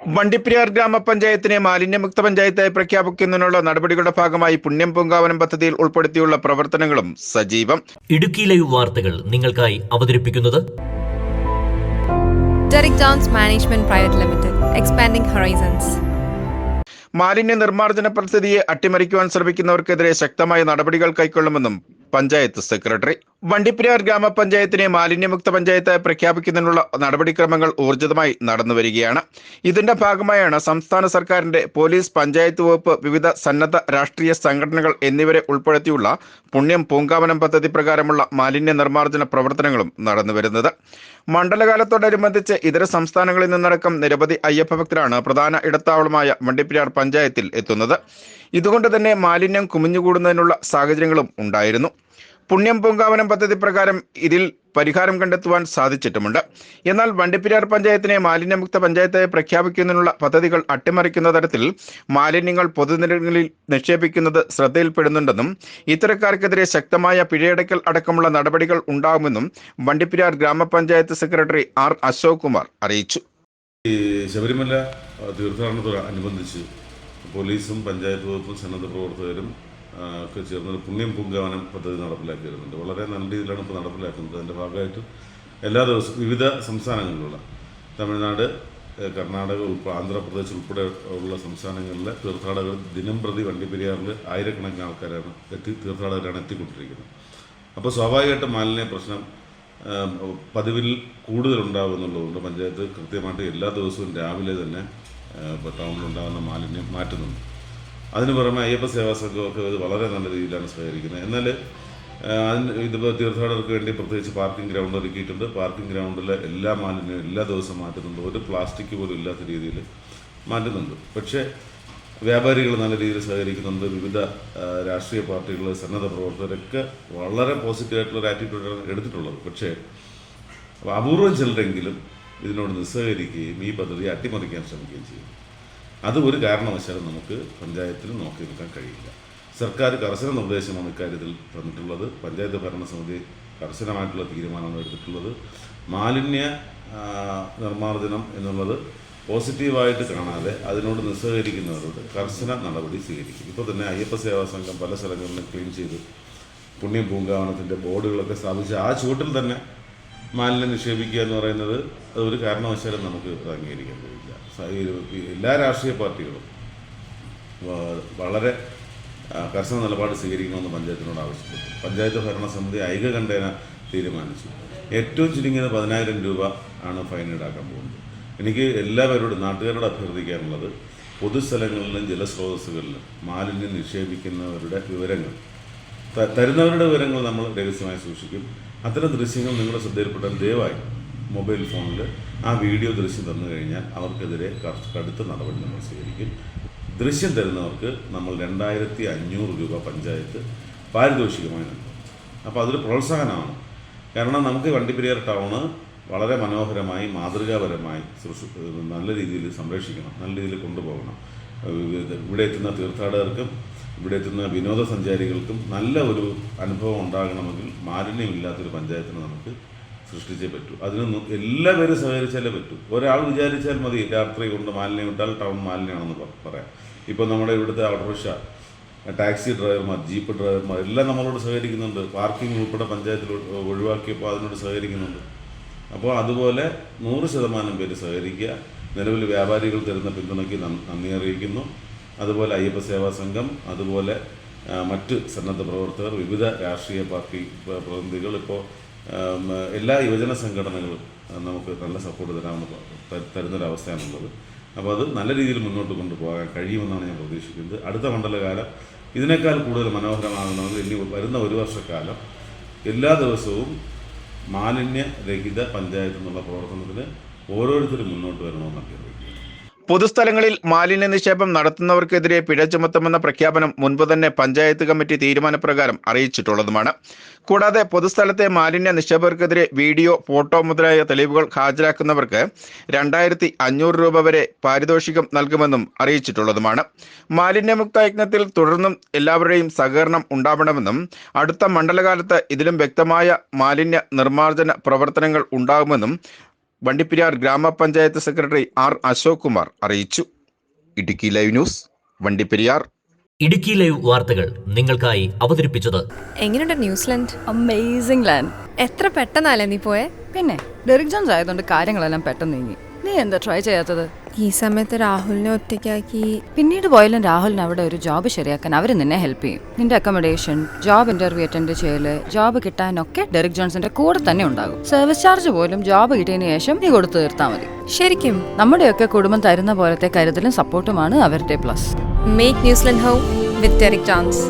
വണ്ടിപ്പെരിയാർ ഗ്രാമപഞ്ചായത്തിനെ മാലിന്യമുക്ത പഞ്ചായത്തായി പ്രഖ്യാപിക്കുന്നതിനുള്ള നടപടികളുടെ ഭാഗമായി പുണ്യം പൊങ്കാവനം പദ്ധതിയിൽ ഉൾപ്പെടുത്തിയുള്ള പ്രവർത്തനങ്ങളും സജീവം ഇടുക്കി ലൈവ് വാർത്തകൾ നിങ്ങൾക്കായി അവതരിപ്പിക്കുന്നത് Derek Downs Management Private Limited, expanding horizons. മാലിന്യ നിർമ്മാർജന പദ്ധതിയെ അട്ടിമറിക്കുവാൻ ശ്രമിക്കുന്നവർക്കെതിരെ ശക്തമായ നടപടികൾ കൈക്കൊള്ളുമെന്നും പഞ്ചായത്ത് സെക്രട്ടറി വണ്ടിപ്പെരിയാർ ഗ്രാമപഞ്ചായത്തിനെ മാലിന്യമുക്ത പഞ്ചായത്തായി പ്രഖ്യാപിക്കുന്നതിനുള്ള നടപടിക്രമങ്ങൾ ഊർജിതമായി നടന്നു വരികയാണ്. ഇതിന്റെ ഭാഗമായാണ് സംസ്ഥാന സർക്കാരിന്റെ പോലീസ് പഞ്ചായത്ത് വകുപ്പ് വിവിധ സന്നദ്ധ രാഷ്ട്രീയ സംഘടനകൾ എന്നിവരെ ഉൾപ്പെടുത്തിയുള്ള പുണ്യം പൂങ്കാവനം പദ്ധതി പ്രകാരമുള്ള മാലിന്യ നിർമ്മാർജന പ്രവർത്തനങ്ങളും നടന്നു വരുന്നത്. മണ്ഡലകാലത്തോടനുബന്ധിച്ച് ഇതര സംസ്ഥാനങ്ങളിൽ നിന്നടക്കം നിരവധി അയ്യപ്പ ഭക്തരാണ് പ്രധാന ഇടത്താവളമായ വണ്ടിപ്പെരിയാർ പഞ്ചായത്തിൽ എത്തുന്നത്. ഇതുകൊണ്ട് തന്നെ മാലിന്യം കുമിഞ്ഞുകൂടുന്നതിനുള്ള സാഹചര്യങ്ങളും ഉണ്ടായിരുന്നു. പുണ്യം പൂങ്കാവനം പദ്ധതി പ്രകാരം ഇതിൽ പരിഹാരം കണ്ടെത്തുവാൻ സാധിച്ചിട്ടുമുണ്ട്. എന്നാൽ വണ്ടിപ്പെരിയാർ പഞ്ചായത്തിനെ മാലിന്യമുക്ത പഞ്ചായത്തായി പ്രഖ്യാപിക്കുന്നതിനുള്ള പദ്ധതികൾ അട്ടിമറിക്കുന്ന തരത്തിൽ മാലിന്യങ്ങൾ പൊതുനിരങ്ങളിൽ നിക്ഷേപിക്കുന്നത് ശ്രദ്ധയിൽപ്പെടുന്നുണ്ടെന്നും ഇത്തരക്കാർക്കെതിരെ ശക്തമായ പിഴയടക്കൽ അടക്കമുള്ള നടപടികൾ ഉണ്ടാകുമെന്നും വണ്ടിപ്പെരിയാർ ഗ്രാമപഞ്ചായത്ത് സെക്രട്ടറി ആർ അശോക് കുമാർ അറിയിച്ചു ശബരിമല തീർത്ഥാടനത്തോടനുബന്ധിച്ച് പോലീസും പഞ്ചായത്ത് വകുപ്പും സന്നദ്ധ പ്രവർത്തകരും ഒക്കെ ചേർന്ന് ഒരു പുണ്യം പൂങ്കാവനം പദ്ധതി നടപ്പിലാക്കി വരുന്നുണ്ട് വളരെ നല്ല രീതിയിലാണ് ഇപ്പോൾ നടപ്പിലാക്കുന്നത്. അതിന്റെ ഭാഗമായിട്ട് എല്ലാ ദിവസവും വിവിധ സംസ്ഥാനങ്ങളിലുള്ള തമിഴ്നാട് കർണാടക ഉൾപ്പെടെ ആന്ധ്രാപ്രദേശ് ഉൾപ്പെടെ ഉള്ള സംസ്ഥാനങ്ങളിലെ തീർത്ഥാടകർ ദിനം പ്രതി വണ്ടിപ്പെരിയാറിൽ ആയിരക്കണക്കിന് ആൾക്കാരാണ് എത്തി തീർത്ഥാടകരാണ് എത്തിക്കൊണ്ടിരിക്കുന്നത്. അപ്പോൾ സ്വാഭാവികമായിട്ടും മാലിന്യ പ്രശ്നം പതിവിൽ കൂടുതലുണ്ടാകും എന്നുള്ളതുകൊണ്ട് പഞ്ചായത്ത് കൃത്യമായിട്ട് എല്ലാ ദിവസവും രാവിലെ തന്നെ ടൗണിലുണ്ടാകുന്ന മാലിന്യം മാറ്റുന്നുണ്ട്. അതിന് പുറമെ അയ്യപ്പ സേവാ സംഘമൊക്കെ ഇത് വളരെ നല്ല രീതിയിലാണ് സഹകരിക്കുന്നത്. എന്നാൽ അതിന് ഇതിപ്പോൾ തീർത്ഥാടകർക്ക് വേണ്ടി പ്രത്യേകിച്ച് പാർക്കിംഗ് ഗ്രൗണ്ട് ഒരുക്കിയിട്ടുണ്ട്. പാർക്കിംഗ് ഗ്രൗണ്ടിലെ എല്ലാ മാലിന്യവും എല്ലാ ദിവസവും മാറ്റുന്നുണ്ട്. ഒരു പ്ലാസ്റ്റിക് പോലും ഇല്ലാത്ത രീതിയിൽ മാറ്റുന്നുണ്ട്. പക്ഷേ വ്യാപാരികൾ നല്ല രീതിയിൽ സഹകരിക്കുന്നുണ്ട്. വിവിധ രാഷ്ട്രീയ പാർട്ടികൾ സന്നദ്ധ പ്രവർത്തകരൊക്കെ വളരെ പോസിറ്റീവായിട്ടുള്ള ഒരു ആറ്റിറ്റ്യൂഡാണ് എടുത്തിട്ടുള്ളത്. പക്ഷേ അപൂർവം ചിലരെങ്കിലും ഇതിനോട് നിസ്സഹകരിക്കുകയും ഈ പദ്ധതി അട്ടിമറിക്കാൻ ശ്രമിക്കുകയും ചെയ്യും. അത് ഒരു കാരണവശാലും നമുക്ക് പഞ്ചായത്തിൽ നോക്കി നിൽക്കാൻ കഴിയില്ല. സർക്കാർ കർശന നിർദ്ദേശമാണ് ഇക്കാര്യത്തിൽ തന്നിട്ടുള്ളത്. പഞ്ചായത്ത് ഭരണസമിതി കർശനമായിട്ടുള്ള തീരുമാനമാണ് എടുത്തിട്ടുള്ളത്. മാലിന്യ നിർമ്മാർജനം എന്നുള്ളത് പോസിറ്റീവായിട്ട് കാണാതെ അതിനോട് നിസ്സഹകരിക്കുന്നവരോട് കർശന നടപടി സ്വീകരിക്കും. ഇപ്പോൾ തന്നെ അയ്യപ്പ സേവാ സംഘം പല സ്ഥലങ്ങളിലും ക്ലീൻ ചെയ്ത് പുണ്യം പൂങ്കാവനത്തിന്റെ ബോർഡുകളൊക്കെ സ്ഥാപിച്ച് ആ ചുവട്ടിൽ തന്നെ മാലിന്യം നിക്ഷേപിക്കുക എന്ന് പറയുന്നത് അത് ഒരു കാരണവശാലും നമുക്ക് അംഗീകരിക്കാൻ കഴിയില്ല. എല്ലാ രാഷ്ട്രീയ പാർട്ടികളും വളരെ കർശന നിലപാട് സ്വീകരിക്കണമെന്ന് പഞ്ചായത്തിനോട് ആവശ്യപ്പെട്ടു. പഞ്ചായത്ത് ഭരണസമിതി ഐകകണ്ഠേന തീരുമാനിച്ചു. ഏറ്റവും ചുരുങ്ങിയത് പതിനായിരം രൂപ ആണ് ഫൈൻ ഈടാക്കാൻ പോകുന്നത്. എനിക്ക് എല്ലാവരോടും നാട്ടുകാരോട് അഭ്യർത്ഥിക്കാനുള്ളത് പൊതുസ്ഥലങ്ങളിലും ജലസ്രോതസ്സുകളിലും മാലിന്യം നിക്ഷേപിക്കുന്നവരുടെ വിവരങ്ങൾ തരുന്നവരുടെ വിവരങ്ങൾ നമ്മൾ രഹസ്യമായി സൂക്ഷിക്കും. അത്തരം ദൃശ്യങ്ങൾ നിങ്ങളുടെ ശ്രദ്ധയിൽപ്പെട്ടാൽ ദയവായി മൊബൈൽ ഫോണിൽ ആ വീഡിയോ ദൃശ്യം തന്നു കഴിഞ്ഞാൽ അവർക്കെതിരെ കടുത്ത നടപടി നമ്മൾ സ്വീകരിക്കും. ദൃശ്യം തരുന്നവർക്ക് നമ്മൾ രണ്ടായിരത്തി അഞ്ഞൂറ് രൂപ പഞ്ചായത്ത് പാരിതോഷികമായി നൽകും. അപ്പോൾ അതൊരു പ്രോത്സാഹനമാണ്. കാരണം നമുക്ക് വണ്ടിപ്പെരിയാർ ടൗണ് വളരെ മനോഹരമായി മാതൃകാപരമായി നല്ല രീതിയിൽ സംരക്ഷിക്കണം നല്ല രീതിയിൽ കൊണ്ടുപോകണം. ഇവിടെ എത്തുന്ന തീർത്ഥാടകർക്കും ഇവിടെ എത്തുന്ന വിനോദസഞ്ചാരികൾക്കും നല്ല ഒരു അനുഭവം ഉണ്ടാകണമെങ്കിൽ മാലിന്യമില്ലാത്തൊരു പഞ്ചായത്തിന് നമുക്ക് സൃഷ്ടിച്ചേ പറ്റൂ. അതിന് എല്ലാ എല്ലാവരും സഹകരിച്ചാലേ പറ്റൂ. ഒരാൾ വിചാരിച്ചാൽ മതി രാത്രി കൊണ്ട് മാലിന്യം ഇട്ടാൽ ടൗൺ മാലിന്യമാണെന്ന് പറയാം. ഇപ്പോൾ നമ്മുടെ ഇവിടുത്തെ ഓട്ടോറിക്ഷ ടാക്സി ഡ്രൈവർമാർ ജീപ്പ് ഡ്രൈവർമാർ എല്ലാം നമ്മളോട് സഹകരിക്കുന്നുണ്ട്. പാർക്കിംഗ് ഉൾപ്പെടെ പഞ്ചായത്തിൽ ഒഴിവാക്കിയപ്പോൾ അതിനോട് സഹകരിക്കുന്നുണ്ട്. അപ്പോൾ അതുപോലെ നൂറ് ശതമാനം പേര് സഹകരിക്കുക. നിലവിൽ വ്യാപാരികൾ തരുന്ന പിന്തുണയ്ക്ക് നന്ദി അറിയിക്കുന്നു. അതുപോലെ അയ്യപ്പ സേവാ സംഘം അതുപോലെ മറ്റ് സന്നദ്ധ പ്രവർത്തകർ വിവിധ രാഷ്ട്രീയ പാർട്ടി പ്ര- പ്രതിനിധികൾ ഇപ്പോൾ എല്ലാ യുവജന സംഘടനകളും നമുക്ക് നല്ല സപ്പോർട്ട് തരാമെന്ന് തരുന്നൊരവസ്ഥയാണുള്ളത്. അപ്പോൾ അത് നല്ല രീതിയിൽ മുന്നോട്ട് കൊണ്ടുപോകാൻ കഴിയുമെന്നാണ് ഞാൻ പ്രതീക്ഷിക്കുന്നത്. അടുത്ത മണ്ഡലകാലം ഇതിനേക്കാൾ കൂടുതൽ മനോഹരമാകണമെങ്കിൽ ഇനി വരുന്ന ഒരു വർഷക്കാലം എല്ലാ ദിവസവും മാലിന്യരഹിത പഞ്ചായത്ത് എന്നുള്ള പ്രവർത്തനത്തിന് ഓരോരുത്തരും മുന്നോട്ട് വരണമെന്ന് അഭ്യർത്ഥിക്കുന്നു. പൊതുസ്ഥലങ്ങളിൽ മാലിന്യ നിക്ഷേപം നടത്തുന്നവർക്കെതിരെ പിഴ ചുമത്തുമെന്ന പ്രഖ്യാപനം മുൻപ് തന്നെ പഞ്ചായത്ത് കമ്മിറ്റി തീരുമാനപ്രകാരം അറിയിച്ചിട്ടുള്ളതുമാണ്. കൂടാതെ പൊതുസ്ഥലത്തെ മാലിന്യ നിക്ഷേപകർക്കെതിരെ വീഡിയോ ഫോട്ടോ മുതലായ തെളിവുകൾ ഹാജരാക്കുന്നവർക്ക് രണ്ടായിരത്തി അഞ്ഞൂറ് രൂപ വരെ പാരിതോഷികം നൽകുമെന്നും അറിയിച്ചിട്ടുള്ളതുമാണ്. മാലിന്യമുക്ത യജ്ഞത്തിൽ തുടർന്നും എല്ലാവരുടെയും സഹകരണം ഉണ്ടാവണമെന്നും അടുത്ത മണ്ഡലകാലത്ത് ഇതിലും വ്യക്തമായ മാലിന്യ നിർമ്മാർജന പ്രവർത്തനങ്ങൾ ഉണ്ടാകുമെന്നും വണ്ടിപ്പെരിയാർ ഗ്രാമപഞ്ചായത്ത് സെക്രട്ടറി ആർ അശോക് കുമാർ അറിയിച്ചു. Idukki live news Vandiperiyar. Idukki live വാർത്തകൾ നിങ്ങൾക്കായി അവതരിപ്പിച്ചത് എങ്ങനെയുണ്ട് ന്യൂസിലാൻഡ്? അമേസിംഗ് ലാൻഡ് എത്ര പെട്ടെന്നല്ലേ നീ പോയെ? പിന്നെ ഡെറിക് ജോൺസ് ആയതുകൊണ്ട് കാര്യങ്ങളെല്ലാം പെട്ടെന്ന് നീങ്ങി. നീ എന്താ ട്രൈ ചെയ്യാത്തത്? ഈ സമയത്ത് രാഹുലിനെ ഒറ്റയ്ക്കാക്കി. പിന്നീട് പോയാലും രാഹുലിന് അവിടെ ഒരു ജോബ് ശരിയാക്കാൻ അവർ നിന്നെ ഹെൽപ്പ് ചെയ്യും. നിന്റെ അക്കോമഡേഷൻ ജോബ് ഇന്റർവ്യൂ അറ്റൻഡ് ചെയ്യൽ ജോബ് കിട്ടാനൊക്കെ ഡെറിക് ജോൺസിന്റെ കൂടെ തന്നെ ഉണ്ടാകും. സർവീസ് ചാർജ് പോലും ജോബ് കിട്ടിയതിനു ശേഷം നീ കൊടുത്തു തീർത്താൽ മതി. ശരിക്കും? നമ്മുടെയൊക്കെ കുടുംബം തരുന്ന പോലത്തെ കരുതലും സപ്പോർട്ടുമാണ് അവരുടെ plus make New Zealand home with Derick chance